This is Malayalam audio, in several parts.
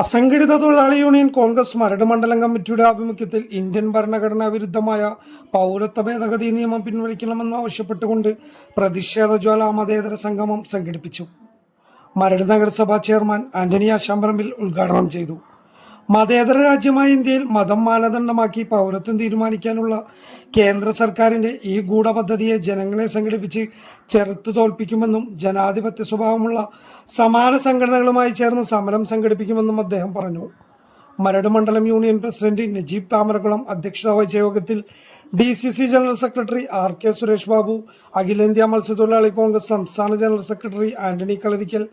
അസംഘടിത തൊഴിലാളി യൂണിയൻ കോൺഗ്രസ് മരട് മണ്ഡലം കമ്മിറ്റിയുടെ ആഭിമുഖ്യത്തിൽ ഇന്ത്യൻ ഭരണഘടനാ വിരുദ്ധമായ പൗരത്വ ഭേദഗതി നിയമം പിൻവലിക്കണമെന്നാവശ്യപ്പെട്ടുകൊണ്ട് പ്രതിഷേധ ജ്വാല മതേതര സംഗമം സംഘടിപ്പിച്ചു. മരട് നഗരസഭാ ചെയർമാൻ ആന്റണി ആശാമ്പറമ്പിൽ ഉദ്ഘാടനം ചെയ്തു. മതേതര രാജ്യമായ ഇന്ത്യയിൽ മതം മാനദണ്ഡമാക്കി പൗരത്വം തീരുമാനിക്കാനുള്ള കേന്ദ്ര സർക്കാരിന്റെ ഈ ഗൂഢപദ്ധതിയെ ജനങ്ങളെ സംഘടിപ്പിച്ച് ചെറുത്തു തോൽപ്പിക്കുമെന്നും ജനാധിപത്യ സ്വഭാവമുള്ള സമാന സംഘടനകളുമായി ചേർന്ന് സമരം സംഘടിപ്പിക്കുമെന്നും അദ്ദേഹം പറഞ്ഞു. മരട് മണ്ഡലം യൂണിയൻ പ്രസിഡന്റ് നജീബ് താമരകുളം അധ്യക്ഷത വഹിച്ച യോഗത്തിൽ D C C general secretary R K Suresh Babu അഖിലേന്ത്യാ മത്സ്യത്തൊഴിലാളി കോൺഗ്രസ് സംസ്ഥാന ജനറൽ സെക്രട്ടറി ആന്റണി കളരിക്കൽ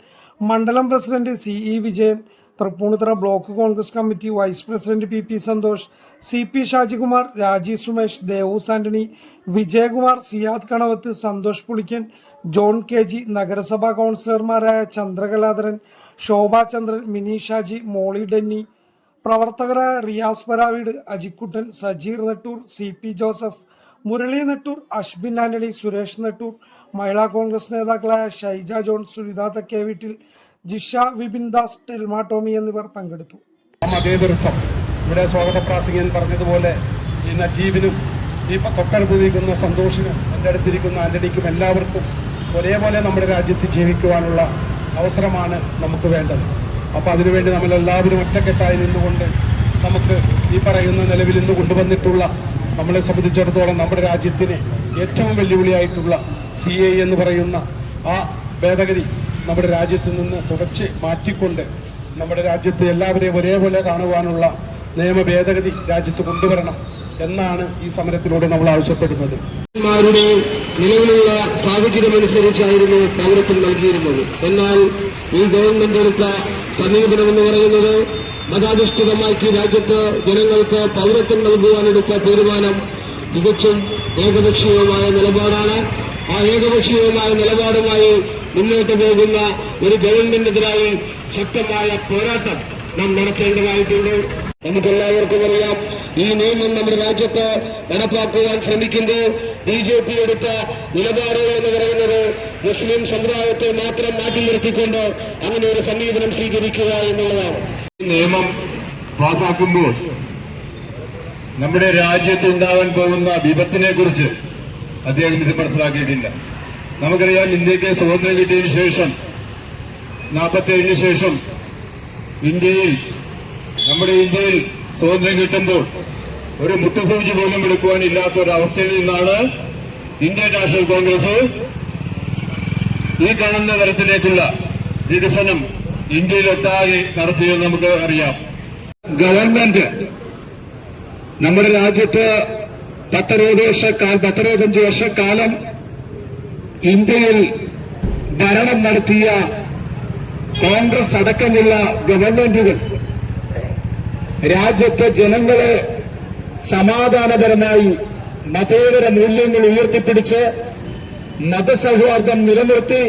മണ്ഡലം president C E Vijayan Tripunithura block Congress committee vice president P P Santhosh C P Shajikumar Rajeev Sumesh Devus Antony Vijayakumar Siyad Kanavath Santhosh Pulikkan John K G നഗരസഭാ കൗൺസിലർമാരായ ചന്ദ്രകലാധരൻ ശോഭാ ചന്ദ്രൻ മിനി ഷാജി മോളി ഡെന്നി പ്രവർത്തകരായ റിയാസ് പരാവീട് അജിക്കുട്ടൻ സജീർ നെട്ടൂർ സി പി ജോസഫ് മുരളി നെട്ടൂർ അഷ്ബിൻ ആന്റണി സുരേഷ് നെട്ടൂർ മഹിളാ കോൺഗ്രസ് നേതാക്കളായ ഷൈജ ജോൺ സുനിത തക്കേ വീട്ടിൽ ജിഷ വിപിൻ ദാസ് ടെൽമ ടോമി എന്നിവർ പങ്കെടുത്തു. മതേതൃത്വം ഇവിടെ സ്വാഗത പ്രാസംഗികൻ പറഞ്ഞതുപോലെ ഈ നജീബിനും ഈ തൊട്ടടുത്ത് നിൽക്കുന്ന സന്തോഷിനും എന്റെ അടുത്തിരിക്കുന്ന ആന്റണിക്കും എല്ലാവർക്കും ഒരേപോലെ നമ്മുടെ രാജ്യത്ത് ജീവിക്കുവാനുള്ള അവസരമാണ് നമുക്ക് വേണ്ടത്. അപ്പോൾ അതിനുവേണ്ടി നമ്മൾ എല്ലാവരും ഒറ്റക്കെട്ടായി നിന്നുകൊണ്ട് നമുക്ക് ഈ പറയുന്ന നിലവിൽ ഇന്ന് കൊണ്ടുവന്നിട്ടുള്ള നമ്മളെ സംബന്ധിച്ചിടത്തോളം നമ്മുടെ രാജ്യത്തിന് ഏറ്റവും വെല്ലുവിളിയായിട്ടുള്ള സി എന്ന് പറയുന്ന ആ ഭേദഗതി നമ്മുടെ രാജ്യത്ത് നിന്ന് തുടച്ച് മാറ്റിക്കൊണ്ട് നമ്മുടെ രാജ്യത്തെ എല്ലാവരെയും ഒരേപോലെ കാണുവാനുള്ള നിയമ ഭേദഗതി രാജ്യത്ത് കൊണ്ടുവരണം എന്നാണ് ഈ സമരത്തിലൂടെ നമ്മൾ ആവശ്യപ്പെടുന്നത്. നിലവിലുള്ള സാഹചര്യമനുസരിച്ചായിരുന്നു പൗരത്വം നൽകിയിരുന്നത്. എന്നാൽ ഈ ഗവൺമെന്റ് എടുത്ത സമീപനം എന്ന് പറയുന്നത് മതാധിഷ്ഠിതമാക്കി രാജ്യത്ത് ജനങ്ങൾക്ക് പൗരത്വം നൽകുവാനെടുത്ത തീരുമാനം തികച്ചും ഏകപക്ഷീയമായ നിലപാടാണ്. ആ ഏകപക്ഷീയമായ നിലപാടുമായി മുന്നോട്ട് പോകുന്ന ഒരു ഗവൺമെന്റിനെതിരായി ശക്തമായ പോരാട്ടം നാം നടത്തേണ്ടതായിട്ടുണ്ട്. നമുക്കെല്ലാവർക്കും അറിയാം ഈ നിയമം നമ്മുടെ രാജ്യത്ത് നടപ്പാക്കുവാൻ ശ്രമിക്കുമ്പോൾ ബി ജെ പി എടുത്ത നിലപാടുകൾ എന്ന് പറയുന്നത് മുസ്ലിം സമുദായത്തെ മാത്രം മാറ്റി നിർത്തിക്കൊണ്ട് അങ്ങനെ ഒരു സമീപനം സ്വീകരിക്കുക എന്നുള്ളതാണ്. നിയമം പാസാക്കുമ്പോൾ നമ്മുടെ രാജ്യത്തുണ്ടാവാൻ പോകുന്ന വിപത്തിനെ കുറിച്ച് അദ്ദേഹം ഇത് മനസ്സിലാക്കിയിട്ടില്ല. നമുക്കറിയാം ഇന്ത്യയ്ക്ക് സ്വാതന്ത്ര്യം കിട്ടിയതിനു ശേഷം നാൽപ്പത്തേഴിന് ശേഷം ഇന്ത്യയിൽ നമ്മുടെ ഇന്ത്യയിൽ സ്വാതന്ത്ര്യം കിട്ടുമ്പോൾ ഒരു മുട്ടുസൂചി പോലും എടുക്കുവാൻ ഇല്ലാത്ത ഒരു അവസ്ഥയിൽ നിന്നാണ് ഇന്ത്യൻ നാഷണൽ കോൺഗ്രസ് ഈ കാണുന്ന തരത്തിലേക്കുള്ള വികസനം ഇന്ത്യയിലൊട്ടാകെ നടത്തിയെന്ന് നമുക്ക് അറിയാം. ഗവൺമെന്റ് നമ്മുടെ രാജ്യത്ത് പത്തറുപത് വർഷക്കാലം പത്തറുപത്തഞ്ച് വർഷക്കാലം ഇന്ത്യയിൽ ഭരണം നടത്തിയ കോൺഗ്രസ് അടക്കമുള്ള ഗവൺമെന്റുകൾ രാജ്യത്തെ ജനങ്ങളെ സമാധാനപരമായി മതേതര മൂല്യങ്ങൾ ഉയർത്തിപ്പിടിച്ച് മതസൗഹാർദ്ദം നിലനിർത്തി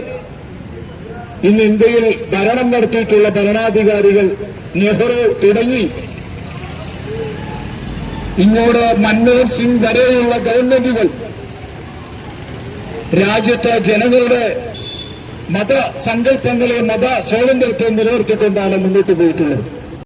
ഇന്ന് ഇന്ത്യയിൽ ഭരണം നടത്തിയിട്ടുള്ള ഭരണാധികാരികൾ നെഹ്റു തുടങ്ങി. ഇങ്ങോട്ട് മൻമോഹൻ സിംഗ് വരെയുള്ള ഗവൺമെന്റുകൾ രാജ്യത്തെ ജനങ്ങളുടെ മതസങ്കല്പങ്ങളെ മത സ്വാതന്ത്ര്യത്തെ നിലനിർത്തിക്കൊണ്ടാണ് മുന്നോട്ട് പോയിട്ടുള്ളത്.